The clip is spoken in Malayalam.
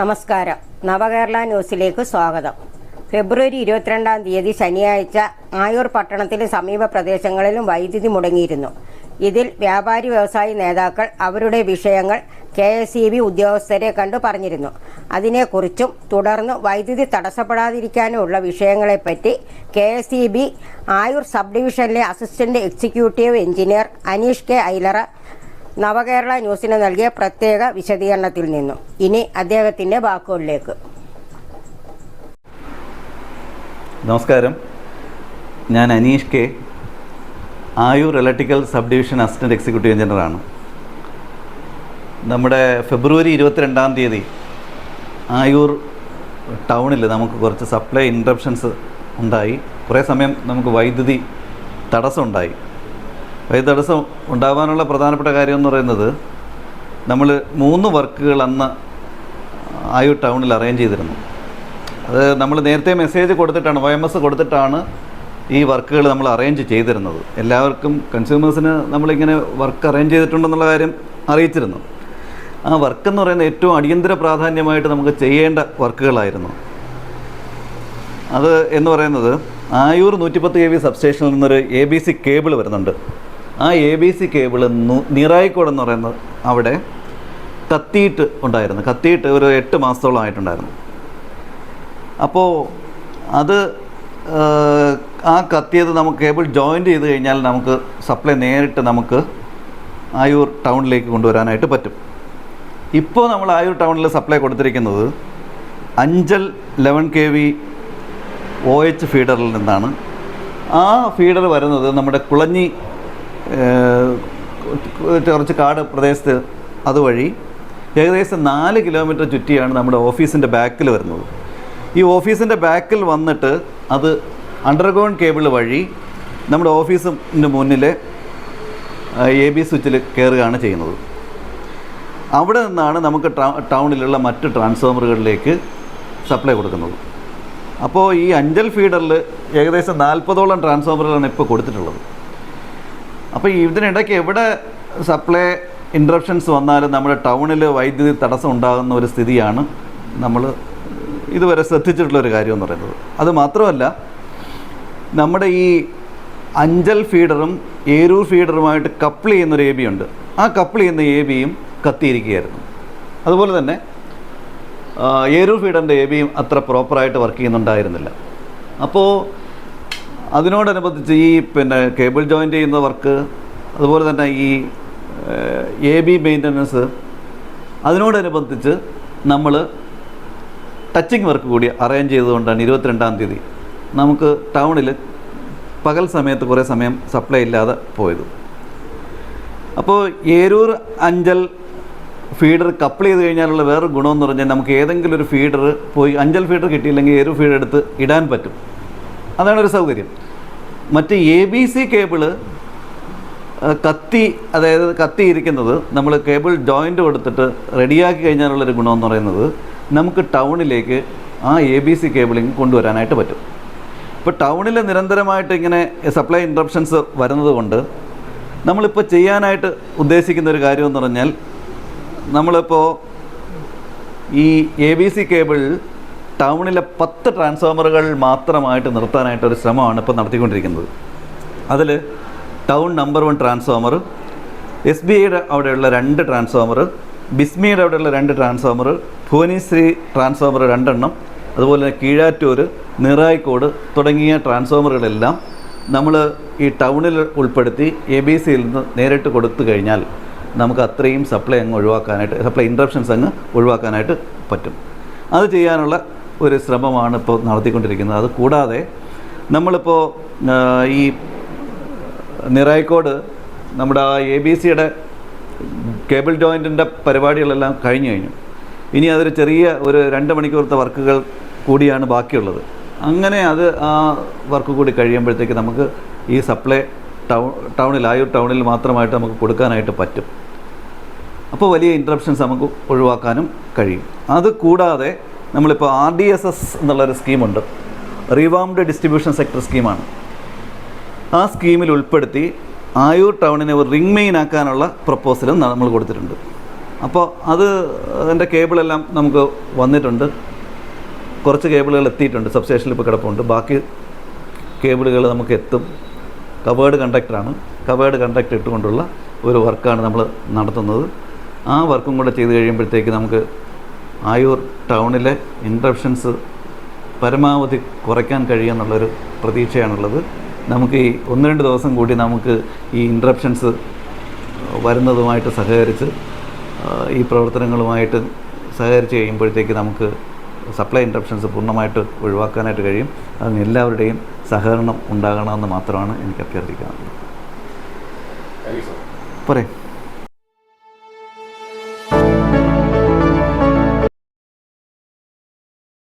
നമസ്കാരം. നവകേരള ന്യൂസിലേക്ക് സ്വാഗതം. ഫെബ്രുവരി ഇരുപത്തിരണ്ടാം തീയതി ശനിയാഴ്ച ആയൂർ പട്ടണത്തിലെ സമീപ പ്രദേശങ്ങളിലും വൈദ്യുതി മുടങ്ങിയിരുന്നു. ഇതിൽ വ്യാപാരി വ്യവസായി നേതാക്കൾ അവരുടെ വിഷയങ്ങൾ കെ എസ് ഇ ബി ഉദ്യോഗസ്ഥരെ കണ്ടു പറഞ്ഞിരുന്നു. അതിനെക്കുറിച്ചും തുടർന്ന് വൈദ്യുതി തടസ്സപ്പെടാതിരിക്കാനുമുള്ള വിഷയങ്ങളെപ്പറ്റി K S E B Ayur sub ഡിവിഷനിലെ assistant executive engineer Aneesh K Ailara Navakerala ന്യൂസിന് നൽകിയ പ്രത്യേക വിശദീകരണത്തിൽ നിന്നും. ഇനി അദ്ദേഹത്തിന്റെ വാക്കുകളിലേക്ക്. നമസ്കാരം. ഞാൻ Aneesh K. Ayur electrical sub division assistant executive എഞ്ചിനീയറാണ് നമ്മുടെ ഫെബ്രുവരി ഇരുപത്തിരണ്ടാം തീയതി ആയൂർ ടൗണിൽ നമുക്ക് കുറച്ച് സപ്ലൈ ഇൻട്രപ്ഷൻസ് ഉണ്ടായി. കുറേ സമയം നമുക്ക് വൈദ്യുതി തടസ്സമുണ്ടായി. വൈദ്യുതി തടസ്സം ഉണ്ടാകാനുള്ള പ്രധാനപ്പെട്ട കാര്യം എന്ന് പറയുന്നത് നമ്മൾ മൂന്ന് വർക്കുകൾ അന്ന് ആയു ടൗണിൽ അറേഞ്ച് ചെയ്തിരുന്നു. അത് നമ്മൾ നേരത്തെ മെസ്സേജ് കൊടുത്തിട്ടാണ് ഒ എം എസ് കൊടുത്തിട്ടാണ് ഈ വർക്കുകൾ നമ്മൾ അറേഞ്ച് ചെയ്തിരുന്നത്. എല്ലാവർക്കും കൺസ്യൂമേഴ്സിന് നമ്മളിങ്ങനെ വർക്ക് അറേഞ്ച് ചെയ്തിട്ടുണ്ടെന്നുള്ള കാര്യം അറിയിച്ചിരുന്നു. ആ വർക്ക് എന്ന് പറയുന്നത് ഏറ്റവും അടിയന്തര പ്രാധാന്യമായിട്ട് നമുക്ക് ചെയ്യേണ്ട വർക്കുകളായിരുന്നു. അത് എന്ന് പറയുന്നത് ആയൂർ നൂറ്റിപ്പത്ത് കെ വി സബ്സ്റ്റേഷനിൽ നിന്നൊരു എ ബി സി കേബിൾ വരുന്നുണ്ട്. ആ A B C cable Niraikode എന്ന് പറയുന്നത് അവിടെ കത്തിയിട്ട് ഉണ്ടായിരുന്നു. കത്തിയിട്ട് ഒരു എട്ട് മാസത്തോളം ആയിട്ടുണ്ടായിരുന്നു. അപ്പോൾ അത് ആ കത്തിയത് നമുക്ക് കേബിൾ ജോയിന്റ് ചെയ്ത് കഴിഞ്ഞാൽ നമുക്ക് സപ്ലൈ നേരിട്ട് നമുക്ക് ആയൂർ ടൗണിലേക്ക് കൊണ്ടുവരാനായിട്ട് പറ്റും. ഇപ്പോൾ നമ്മൾ ആയൂർ ടൗണിൽ സപ്ലൈ കൊടുത്തിരിക്കുന്നത് Anchal eleven K V O H ഫീഡറിൽ നിന്നാണ്. ആ ഫീഡർ വരുന്നത് നമ്മുടെ കുളഞ്ഞി കുറച്ച് കാട് പ്രദേശത്ത് അതുവഴി ഏകദേശം നാല് കിലോമീറ്റർ ചുറ്റിയാണ് നമ്മുടെ ഓഫീസിന്റെ ബാക്കിൽ വരുന്നത്. ഈ ഓഫീസിന്റെ ബാക്കിൽ വന്നിട്ട് അത് അണ്ടർഗ്രൗണ്ട് കേബിൾ വഴി നമ്മുടെ ഓഫീസിന്റെ മുന്നിലെ എ ബി സ്വിച്ചിൽ കയറുകയാണ് ചെയ്യുന്നത്. അവിടെ നിന്നാണ് നമുക്ക് ടൗണിലുള്ള മറ്റ് ട്രാൻസ്ഫോമറുകളിലേക്ക് സപ്ലൈ കൊടുക്കുന്നത്. അപ്പോൾ ഈ അഞ്ചൽ ഫീഡറിൽ ഏകദേശം നാൽപ്പതോളം ട്രാൻസ്ഫോമറുകളാണ് ഇപ്പോൾ കൊടുത്തിട്ടുള്ളത്. അപ്പോൾ ഇതിനിടയ്ക്ക് എവിടെ സപ്ലൈ ഇൻട്രപ്ഷൻസ് വന്നാലും നമ്മുടെ ടൗണിൽ വൈദ്യുതി തടസ്സം ഉണ്ടാകുന്ന ഒരു സ്ഥിതിയാണ് നമ്മൾ ഇതുവരെ ശ്രദ്ധിച്ചിട്ടുള്ള ഒരു കാര്യം എന്ന് പറയുന്നത്. അത് മാത്രമല്ല നമ്മുടെ ഈ അഞ്ചൽ ഫീഡറും ഏരൂർ ഫീഡറുമായിട്ട് കപ്പിൾ ചെയ്യുന്നൊരു എ ബി ഉണ്ട്. ആ കപ്പിൾ ചെയ്യുന്ന എ ബിയും കത്തിയിരിക്കുകയായിരുന്നു. അതുപോലെ തന്നെ ഏരൂർ ഫീഡറിന്റെ എ ബിയും അത്ര പ്രോപ്പറായിട്ട് വർക്ക് ചെയ്യുന്നുണ്ടായിരുന്നില്ല. അപ്പോൾ അതിനോടനുബന്ധിച്ച് ഈ പിന്നെ കേബിൾ ജോയിന്റ് ചെയ്യുന്ന വർക്ക് അതുപോലെ തന്നെ ഈ എ ബി മെയിന്റനൻസ് അതിനോടനുബന്ധിച്ച് നമ്മൾ ടച്ചിങ് വർക്ക് കൂടി അറേഞ്ച് ചെയ്തുകൊണ്ടാണ് ഇരുപത്തിരണ്ടാം തീയതി നമുക്ക് ടൗണിൽ പകൽ സമയത്ത് കുറേ സമയം സപ്ലൈ ഇല്ലാതെ പോയത്. അപ്പോൾ ഏരൂർ അഞ്ചൽ ഫീഡർ കപ്പിൾ ചെയ്ത് കഴിഞ്ഞാലുള്ള വേറൊരു ഗുണമെന്ന് പറഞ്ഞാൽ നമുക്ക് ഏതെങ്കിലും ഒരു ഫീഡർ പോയി അഞ്ചൽ ഫീഡർ കിട്ടിയില്ലെങ്കിൽ ഏരൂർ ഫീഡർ എടുത്ത് ഇടാൻ പറ്റും. അതാണ് ഒരു സൗകര്യം. മറ്റ് എ ബി സി കേബിൾ കത്തി അതായത് കത്തി ഇരിക്കുന്നത് നമ്മൾ കേബിൾ ജോയിന്റ് കൊടുത്തിട്ട് റെഡിയാക്കി കഴിഞ്ഞാലുള്ളൊരു ഗുണമെന്ന് പറയുന്നത് നമുക്ക് ടൗണിലേക്ക് ആ എ ബി സി കേബിളിങ് കൊണ്ടുവരാനായിട്ട് പറ്റും. ഇപ്പോൾ ടൗണിൽ നിരന്തരമായിട്ട് ഇങ്ങനെ സപ്ലൈ ഇൻട്രപ്ഷൻസ് വരുന്നത് കൊണ്ട് നമ്മളിപ്പോൾ ചെയ്യാനായിട്ട് ഉദ്ദേശിക്കുന്ന ഒരു കാര്യം എന്ന് പറഞ്ഞാൽ നമ്മളിപ്പോൾ ഈ എ ബി സി കേബിൾ ടൗണിലെ പത്ത് ട്രാൻസ്ഫോമറുകൾ മാത്രമായിട്ട് നിർത്താനായിട്ട് ഒരു ശ്രമമാണ് ഇപ്പോൾ നടത്തിക്കൊണ്ടിരിക്കുന്നത്. അതിൽ town number one transformer S B ഐയുടെ അവിടെയുള്ള രണ്ട് ട്രാൻസ്ഫോമർ ബിസ്മിയുടെ അവിടെയുള്ള രണ്ട് ട്രാൻസ്ഫോമർ ഭുവനേശ്വരി ട്രാൻസ്ഫോമർ രണ്ടെണ്ണം അതുപോലെ തന്നെ കീഴാറ്റൂർ നിറായിക്കോട് തുടങ്ങിയ ട്രാൻസ്ഫോമറുകളെല്ലാം നമ്മൾ ഈ ടൗണിൽ ഉൾപ്പെടുത്തി എ ബി സിയിൽ നിന്ന് നേരിട്ട് കൊടുത്തു കഴിഞ്ഞാൽ നമുക്ക് അത്രയും സപ്ലൈ അങ്ങ് ഒഴിവാക്കാനായിട്ട് സപ്ലൈ ഇൻട്രപ്ഷൻസ് അങ്ങ് ഒഴിവാക്കാനായിട്ട് പറ്റും. അത് ചെയ്യാനുള്ള ഒരു ശ്രമമാണ് ഇപ്പോൾ നടത്തിക്കൊണ്ടിരിക്കുന്നത്. അത് കൂടാതെ നമ്മളിപ്പോൾ ഈ നിറായിക്കോട് നമ്മുടെ ആ എ ബി സിയുടെ കേബിൾ ജോയിന്റിന്റെ പരിപാടികളെല്ലാം കഴിഞ്ഞു കഴിഞ്ഞു. ഇനി അതൊരു ചെറിയ ഒരു രണ്ട് മണിക്കൂറത്തെ വർക്കുകൾ കൂടിയാണ് ബാക്കിയുള്ളത്. അങ്ങനെ അത് ആ വർക്ക് കൂടി കഴിയുമ്പോഴത്തേക്ക് നമുക്ക് ഈ സപ്ലൈ ടൗൺ ടൗണിൽ ആയൂർ ടൗണിൽ മാത്രമായിട്ട് നമുക്ക് കൊടുക്കാനായിട്ട് പറ്റും. അപ്പോൾ വലിയ ഇൻട്രപ്ഷൻസ് നമുക്ക് ഒഴിവാക്കാനും കഴിയും. അത് കൂടാതെ നമ്മളിപ്പോൾ ആർ ഡി എസ് എസ് എന്നുള്ളൊരു സ്കീമുണ്ട്. റിവാംഡ് ഡിസ്ട്രിബ്യൂഷൻ സെക്ടർ സ്കീമാണ്. ആ സ്കീമിൽ ഉൾപ്പെടുത്തി ആയൂർ ടൗണിനെ ഒരു റിംഗ് മെയിൻ ആക്കാനുള്ള പ്രപ്പോസലും നമ്മൾ കൊടുത്തിട്ടുണ്ട്. അപ്പോൾ അത് അതിന്റെ കേബിളെല്ലാം നമുക്ക് വന്നിട്ടുണ്ട്. കുറച്ച് കേബിളുകൾ എത്തിയിട്ടുണ്ട്. സബ്സ്റ്റേഷനിൽ ഇപ്പോൾ കിടപ്പുണ്ട്. ബാക്കി കേബിളുകൾ നമുക്ക് എത്തും. കവേർഡ് കണ്ടക്ടറാണ് കവേർഡ് കണ്ടക്ടർ ഇട്ടുകൊണ്ടുള്ള ഒരു വർക്കാണ് നമ്മൾ നടത്തുന്നത്. ആ വർക്കും കൂടെ ചെയ്ത് കഴിയുമ്പോഴത്തേക്ക് നമുക്ക് ആയൂർ ടൗണിലെ ഇൻട്രപ്ഷൻസ് പരമാവധി കുറയ്ക്കാൻ കഴിയുമെന്നുള്ളൊരു പ്രതീക്ഷയാണുള്ളത്. നമുക്ക് ഈ ഒന്ന് രണ്ട് ദിവസം കൂടി നമുക്ക് ഈ ഇൻട്രപ്ഷൻസ് വരുന്നതുമായിട്ട് സഹകരിച്ച് ഈ പ്രവർത്തനങ്ങളുമായിട്ട് സഹകരിച്ച് കഴിയുമ്പോഴത്തേക്ക് നമുക്ക് സപ്ലൈ ഇൻട്രപ്ഷൻസ് പൂർണമായിട്ട് ഒഴിവാക്കാനായിട്ട് കഴിയും. അതിന് എല്ലാവരുടെയും സഹകരണം ഉണ്ടാകണമെന്ന് മാത്രമാണ് എനിക്ക് അഭ്യർത്ഥിക്കാനുള്ളത്. പറയും പോരെ.